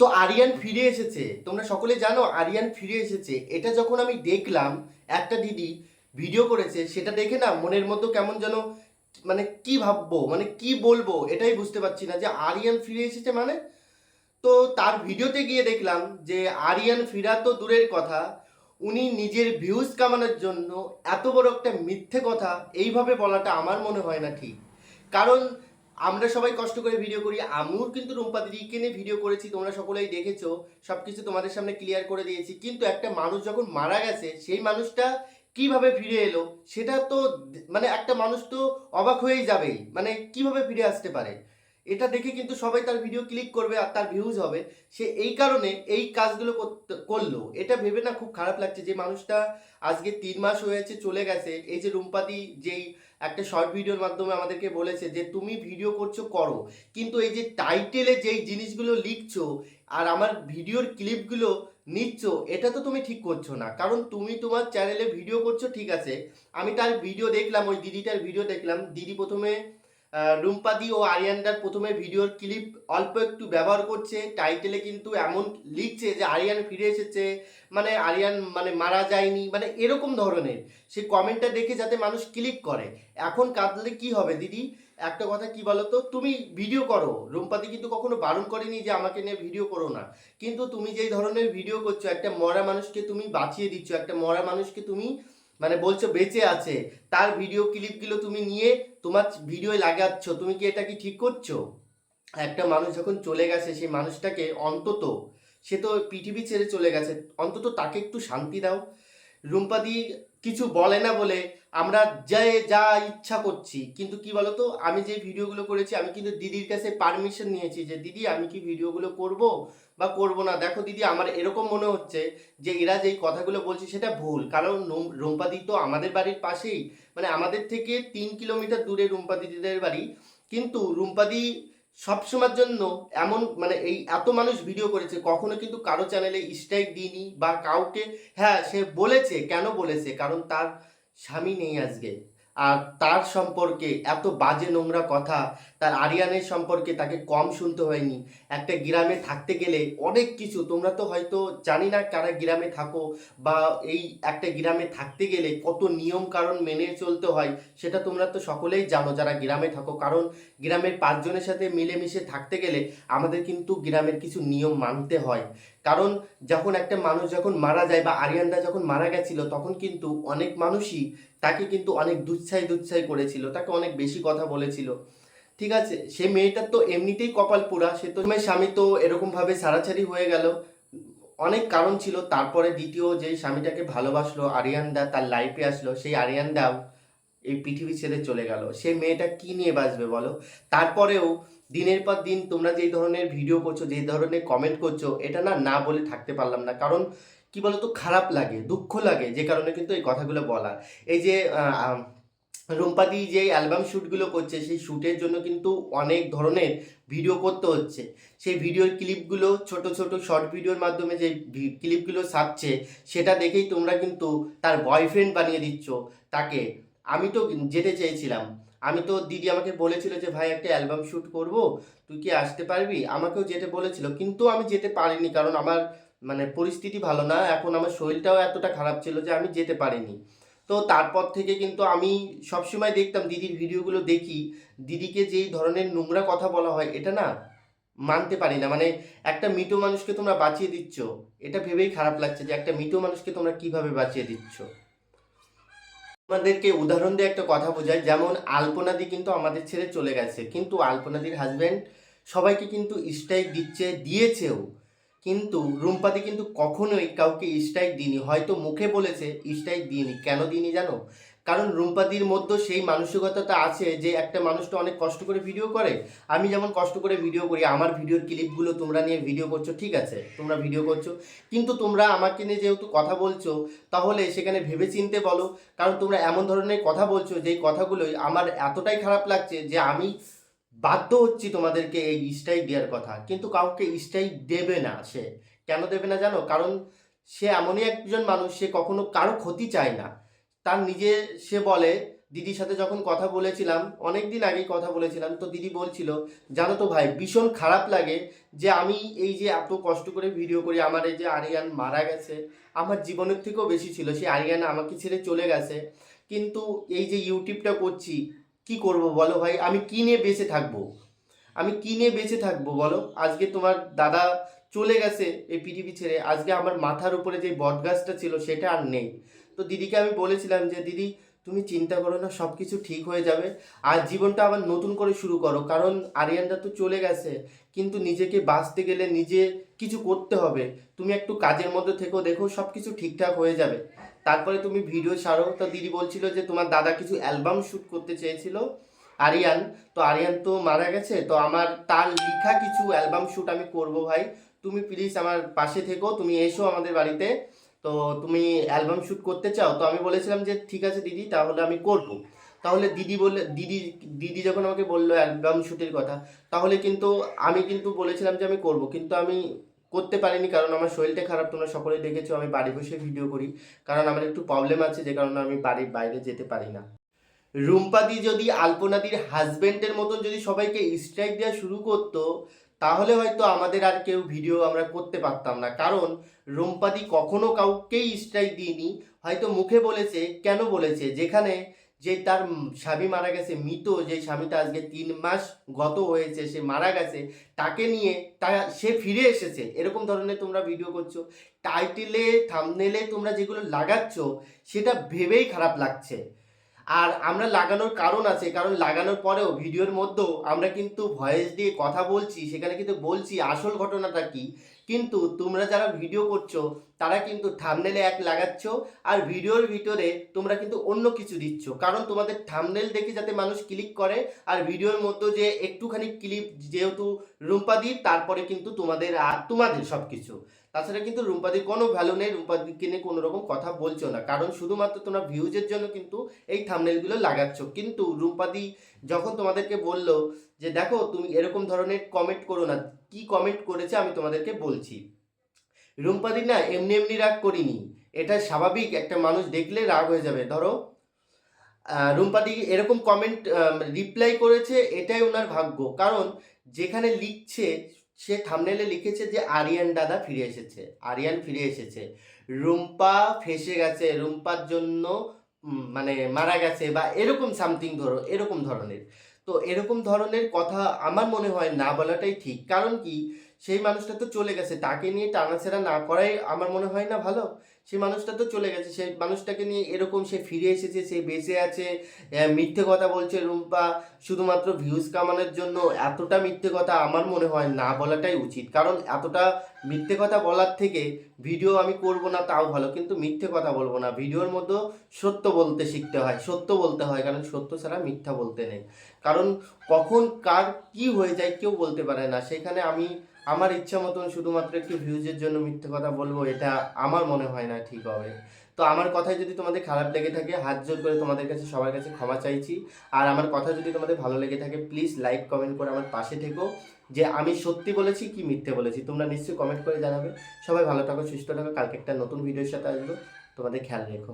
তো আরিয়ান ফিরে এসেছে। তোমরা সকলে জানো আরিয়ান ফিরে এসেছে। এটা যখন আমি দেখলাম, একটা দিদি ভিডিও করেছে, সেটা দেখে না মনের মধ্যে কেমন যেন মানে কি ভাববো মানে কি বলব, এটাই বুঝতে পারছি না যে আরিয়ান ফিরে এসেছে মানে? তো তার ভিডিওতে গিয়ে দেখলাম যে আরিয়ান ফিরা তো দূরের কথা, উনি নিজের ভিউজ কামানোর জন্য এত বড় একটা মিথ্যে কথা, এইভাবে বলাটা আমার মনে হয় না ঠিক। কারণ আমরা সবাই কষ্ট করে ভিডিও করি। আমিও কিন্তু রুম্পা দিদিকে নিয়ে ভিডিও করেছি, তোমরা সকলেই দেখেছ। সব কিছু তোমাদের সামনে ক্লিয়ার করে দিয়েছি। কিন্তু একটা মানুষ যখন মারা গেছে, সেই মানুষটা কীভাবে ফিরে এলো, সেটা তো মানে একটা মানুষ তো অবাক হয়েই যাবেই। মানে কীভাবে ফিরে আসতে পারে? এটা দেখে কিন্তু সবাই তার ভিডিও ক্লিক করবে আর তার ভিউজ হবে। সে এই কারণে এই কাজগুলো করল। এটা ভেবে না খুব খারাপ লাগছে যে মানুষটা আজকে তিন মাস হয়েছে, চলে গেছে। এই যে রুম্পাদি যেই একটা শর্ট ভিডিওর মাধ্যমে আমাদেরকে বলেছে যে, তুমি ভিডিও করছ, করো। কিন্তু এই যে টাইটেলে যেই জিনিসগুলো লিখছো আর আমার ভিডিওর ক্লিপগুলো নিচ্ছ, এটা তো তুমি ঠিক করছ না। কারণ তুমি তোমার চ্যানেলে ভিডিও করছ, ঠিক আছে। আমি তার ভিডিও দেখলাম, ওই দিদিটার ভিডিও দেখলাম। দিদি প্রথমে রুম্পাদি ও আরিয়ানদার প্রথমে ভিডিওর ক্লিপ অল্প একটু ব্যবহার করছে। টাইটেলে কিন্তু এমন লিখছে যে আরিয়ান ফিরে এসেছে। মানে আরিয়ান মানে মারা যায়নি মানে এরকম ধরনের। সেই কমেন্টটা দেখে যাতে মানুষ ক্লিক করে। এখন কাঁদলে কি হবে দিদি? একটা কথা কি বলো তো তুমি ভিডিও করো। রুম্পাদি কিন্তু কখনো বারণ করেনি যে আমাকে নিয়ে ভিডিও করো না। কিন্তু তুমি যেই ধরনের ভিডিও করছ, একটা মরা মানুষকে তুমি বাঁচিয়ে দিচ্ছ, একটা মরা মানুষকে তুমি মানে বলছো বেঁচে আছে, তার ভিডিও ক্লিপগুলো তুমি নিয়ে তোমার ভিডিও লাগাচ্ছ, তুমি কি এটা কি ঠিক করছ? একটা মানুষ যখন চলে গেছে, সেই মানুষটাকে অন্তত, সে তো পৃথিবী ছেড়ে চলে গেছে, অন্তত তাকে একটু শান্তি দাও। রুম্পাদি কিছু বলে না বলে আমরা যা যা ইচ্ছা করছি। কিন্তু কি বলতো, আমি যে ভিডিওগুলো করেছি, আমি কিন্তু দিদির কাছে পারমিশন নিয়েছি যে, দিদি, আমি কি ভিডিওগুলো করব বা করব না? দেখো দিদি, আমার এরকম মনে হচ্ছে যে, এরা যেই কথাগুলো বলছে, সেটা ভুল। কারণ রুম- রুম্পাদি তো আমাদের বাড়ির পাশেই। মানে আমাদের থেকে তিন কিলোমিটার দূরে রুম্পা দিদিদের বাড়ি। কিন্তু রুম্পাদি সবসময়ের জন্য এমন মানে এই এত মানুষ ভিডিও করেছে, কখনো কিন্তু কারও চ্যানেলে স্ট্রাইক দিইনি বা কাউকে হ্যাঁ সে বলেছে, কেন বলেছে? কারণ তার স্বামী নেই আজকে। আর তার সম্পর্কে এত বাজে নোংরা কথা, তার আরিয়ানের সম্পর্কে তাকে কম শুনতে হয়নি। একটা গ্রামে থাকতে গেলে অনেক কিছু, তোমরা তো হয়তো জানি না কারা গ্রামে থাকো বা এই একটা গ্রামে থাকতে গেলে কত নিয়ম কারণ মেনে চলতে হয়, সেটা তোমরা তো সকলেই জানো যারা গ্রামে থাকো। কারণ গ্রামের পাঁচজনের সাথে মিলেমিশে থাকতে গেলে আমাদের কিন্তু গ্রামের কিছু নিয়ম মানতে হয়। কারণ যখন একটা মানুষ যখন মারা যায় বা আরিয়ানদা যখন মারা গেছিল, তখন কিন্তু অনেক মানুষই তাকে কিন্তু অনেক দুচ্ছাই দুচ্ছাই করেছিল, তাকে অনেক বেশি কথা বলেছিল। ঠিক আছে? সে মেয়েটার তো এমনিতেই কপাল পোড়া, সে তো স্বামী তো এরকমভাবে ছাড়াছাড়ি হয়ে গেল। অনেক কারণ ছিল, তারপরে দ্বিতীয় যে স্বামীটাকে ভালোবাসলো, আরিয়ানদা তার লাইফে আসলো, সেই আরিয়ানদাও এই পৃথিবী ছেড়ে চলে গেল। সে মেয়েটা কি নিয়ে বাঁচবে বলো? তারপরেও দিনের পর দিন তোমরা যেই ধরনের ভিডিও করছ, যেই ধরনের কমেন্ট করছ, এটা না না বলে থাকতে পারলাম না। কারণ কি বলতো, খারাপ লাগে, দুঃখ লাগে, যে কারণে কিন্তু এই কথাগুলো বলা এই যে রুম্পাদি যে অ্যালবাম শ্যুটগুলো করছে, সেই শ্যুটের জন্য কিন্তু অনেক ধরনের ভিডিও করতে হচ্ছে। সেই ভিডিওর ক্লিপগুলো ছোট ছোট শর্ট ভিডিওর মাধ্যমে যে ক্লিপগুলো ছাপছে সেটা দেখেই তোমরা কিন্তু তার বয়ফ্রেন্ড বানিয়ে দিচ্ছ তাকে। আমি তো যেতে চেয়েছিলাম। আমি তো দিদি আমাকে বলেছিল যে, ভাই, একটা অ্যালবাম শ্যুট করব, তুই কি আসতে পারবি? আমাকেও যেতে বলেছিল, কিন্তু আমি যেতে পারিনি কারণ আমার মানে পরিস্থিতি ভালো না। এখন আমার শরীরটাও এতটা খারাপ ছিল যে, আমি যেতে পারিনি। তো তারপর থেকে কিন্তু আমি সবসময় দেখতাম দিদির ভিডিওগুলো দেখি। দিদিকে যেই ধরনের নোংরা কথা বলা হয়, এটা না মানতে পারি না। মানে একটা মৃত মানুষকে তোমরা বাঁচিয়ে দিচ্ছ। এটা ভেবেই খারাপ লাগছে যে, একটা মৃত মানুষকে তোমরা কীভাবে বাঁচিয়ে দিচ্ছ? আমাদেরকে উদাহরণ দিয়ে একটা কথা বোঝায় যেমন আলপনাদি কিন্তু আমাদের ছেড়ে চলে গেছে, কিন্তু আলপনাদির হাজব্যান্ড সবাইকে কিন্তু স্ট্রাইক দিচ্ছে, দিয়েছেও, কিন্তু রুম্পাদি কিন্তু কখনোই কাউকে স্ট্রাইক দিইনি, হয়তো মুখে বলেছে স্ট্রাইক দিইনি, কেন দিইনি জানো? কারণ রুম্পাদির মধ্যে সেই মানসিকতাটা আছে যে একটা মানুষ তো অনেক কষ্ট করে ভিডিও করে। আমি যেমন কষ্ট করে ভিডিও করি, আমার ভিডিওর ক্লিপগুলো তোমরা নিয়ে ভিডিও করছ, ঠিক আছে, তোমরা ভিডিও করছ। কিন্তু তোমরা আমাকে নিয়ে যেহেতু কথা বলছো, তাহলে সেখানে ভেবে চিনতে বলো, কারণ তোমরা এমন ধরনের কথা বলছো যেই কথাগুলোই আমার এতটাই খারাপ লাগছে যে আমি বাধ্য হচ্ছি তোমাদেরকে এই স্ট্রাইক দেওয়ার কথা। কিন্তু কাউকে স্ট্রাইক দেবে না সে। কেন দেবে না জানো? কারণ সে এমনই একজন মানুষ, সে কখনো কারও ক্ষতি চায় না। তার নিজে সে বলে, দিদির সাথে যখন কথা বলেছিলাম অনেক দিন আগেই কথা বলেছিলাম, তো দিদি বলছিল, জানো তো ভাই, ভীষণ খারাপ লাগে যে আমি এই যে এত কষ্ট করে ভিডিও করি, আমার এই যে আরিয়ান মারা গেছে, আমার জীবনের থেকেও বেশি ছিল সেই আরিয়ান আমাকে ছেড়ে চলে গেছে, কিন্তু এই যে ইউটিউবটা করছি, কি করব বলো ভাই? আমি কি নিয়ে বেঁচে থাকব? আমি কি নিয়ে বেঁচে থাকব বলো? আজকে তোমার দাদা চলে গেছে এই পৃথিবী ছেড়ে, আজকে আমার মাথার উপরে যে বটগাছটা ছিল, সেটা আর নেই। তো দিদিকে আমি বলেছিলাম যে, দিদি, তুমি চিন্তা করো না সব কিছু ঠিক হয়ে যাবে। আর জীবনটা আবার নতুন করে শুরু করো। কারণ আরিয়ানটা তো চলে গেছে। কিন্তু নিজেকে বাঁচতে গেলে নিজে কিছু করতে হবে। তুমি একটু কাজের মধ্যে থেকেও দেখো সব কিছু ঠিকঠাক হয়ে যাবে। তারপরে তুমি ভিডিও ছাড়ো। তো দিদি বলছিল যে, তোমার দাদা কিছু অ্যালবাম শ্যুট করতে চেয়েছিল, আরিয়ান। তো আরিয়ান তো মারা গেছে। তো আমার, তার লেখা কিছু অ্যালবাম শ্যুট আমি করব ভাই। তুমি প্লিজ আমার পাশে থেকো। তুমি এসো আমাদের বাড়িতে। তো তুমি অ্যালবাম শ্যুট করতে চাও, তো আমি বলেছিলাম যে ঠিক আছে দিদি, তাহলে আমি করব। তাহলে দিদি বলে, দিদি দিদি যখন আমাকে বলল অ্যালবাম শ্যুটের কথা, তাহলে কিন্তু আমি কিন্তু বলেছিলাম যে আমি করব, কিন্তু আমি করতে পারিনি, কারণ আমার শরীরটা খারাপ, তোমরা সকলেই দেখেছ, আমি বাড়ি বসে ভিডিও করি, কারণ আমার একটু প্রবলেম আছে, যে কারণে আমি বাড়ির বাইরে যেতে পারি না। রুম্পাদি যদি আলপনাদির হাজবেন্ডের মতন যদি সবাইকে স্ট্রাইক দেওয়া শুরু করতো তাহলে হয়তো আমাদের আর কেউ ভিডিও আমরা করতে পারতাম না। কারণ রুম্পাদি কখনো কাউকেই স্ট্রাইক দিইনি। হয়তো মুখে বলেছে, কেন বলেছে? যেখানে যে তার স্বামী মারা গেছে, মৃত যে স্বামীটা আজকে তিন মাস গত হয়েছে, সে মারা গেছে, তাকে নিয়ে তা সে ফিরে এসেছে। এরকম ধরনের তোমরা ভিডিও করছ। টাইটেলে থামনেলে তোমরা যেগুলো লাগাচ্ছ, সেটা ভেবেই খারাপ লাগছে। আর আমরা লাগানোর কারণ আছে, কারণ লাগানোর পরেও ভিডিওর মধ্যেও আমরা কিন্তু ভয়েস দিয়ে কথা বলছি, সেখানে কিন্তু বলছি আসল ঘটনাটা কি। কিন্তু তোমরা যারা ভিডিও করছ, তারা কিন্তু থামনেলে এক লাগাচ্ছ আর ভিডিওর ভিতরে তোমরা কিন্তু অন্য কিছু দিচ্ছ। কারণ তোমাদের থামনেল দেখে যাতে মানুষ ক্লিক করে আর ভিডিওর মধ্যে যে একটুখানি ক্লিপ যেহেতু রুম্পাদির, তারপরে কিন্তু তোমাদের আর তোমাদের সব কিছু তাছাড়া কিন্তু রুম্পাদির কোনো ভ্যালু নেই, রুম্পাদিকে নিয়ে কোনো রকম কথা বলছো না। কারণ শুধুমাত্র তোমরা ভিউজের জন্য কিন্তু এই থামনেলগুলো লাগাচ্ছ। কিন্তু রুম্পাদি যখন তোমাদেরকে বলল যে, দেখো, তুমি এরকম ধরনের কমেন্ট করো না, কি কমেন্ট করেছে আমি তোমাদেরকে বলছি। রুম্পাদি না এমনি এমনি রাগ করিনি। এটা স্বাভাবিক, একটা মানুষ দেখলে রাগ হয়ে যাবে। ধরো রুম্পাদি এরকম কমেন্ট রিপ্লাই করেছে, এটাই ওনার ভাগ্য। কারণ যেখানে লিখছে, সে থামনেলে লিখেছে যে, আরিয়ান দাদা ফিরে এসেছে, আরিয়ান ফিরে এসেছে। রুম্পা ফেসে গেছে। রুম্পার জন্য মানে মারা গেছে বা এরকম সামথিং ধরো, এরকম ধরনের। তো এরকম ধরনের কথা আমার মনে হয় না বলাটাই ঠিক। কারণ কি? সেই মানুষটা তো চলে গেছে। তাকে নিয়ে টানাছেড়া না করাই আমার মনে হয় না ভালো। সেই মানুষটা তো চলে গেছে। সেই মানুষটাকে নিয়ে এরকম সে ফিরে এসেছে, সে বেঁচে আছে মিথ্যে কথা বলছে রুম্পা। শুধুমাত্র ভিউজ কামানোর জন্য এতটা মিথ্যে কথা আমার মনে হয় না বলাটাই উচিত। কারণ এতটা মিথ্যে কথা বলার থেকে ভিডিও আমি করব না, তাও ভালো। কিন্তু মিথ্যে কথা বলব না। ভিডিওর মধ্যে সত্য বলতে শিখতে হয়, সত্য বলতে হয়। কারণ সত্য ছাড়া মিথ্যা বলতে নেই। কারণ কখন কার কি হয়ে যায় কেউ বলতে পারে না। সেখানে আমি আমার ইচ্ছা মতন শুধুমাত্র একটু ভিউজের জন্য মিথ্যে কথা বলব, এটা আমার মনে হয় না ঠিক হবে। তো আমার কথায় যদি তোমাদের খারাপ লেগে থাকে, হাত জোর করে তোমাদের কাছে, সবার কাছে ক্ষমা চাইছি। আর আমার কথা যদি তোমাদের ভালো লেগে থাকে প্লিজ লাইক কমেন্ট করে আমার পাশে থেকো। যে আমি সত্যি বলেছি কি মিথ্যে বলেছি, তোমরা নিশ্চয়ই কমেন্ট করে জানাবে। সবাই ভালো থাকো, সুস্থ থাকো। কালকে একটা নতুন ভিডিওর সাথে আসব। তোমাদের খেয়াল রেখো।